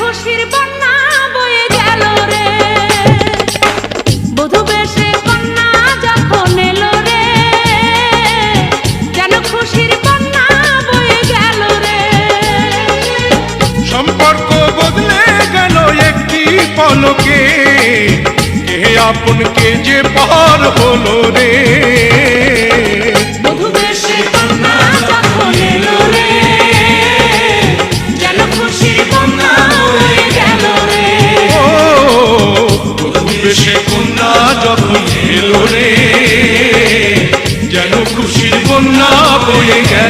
শশীর বন্যা বয়ে গেল রে। বধু বেশে বন্যা যখন এলো রে, যেন খুশির বন্যা বয়ে গেল রে। সম্পর্ক বদলে গেল একটি পলকে, কে আপন কে যে পর হলো রে। বয়ে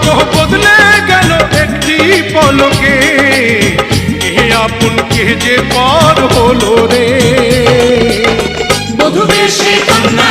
সম্পর্ক বদলে গেল একটি পলকে কে আপন কে যে পর হলো রে মধুবেশে কন্যা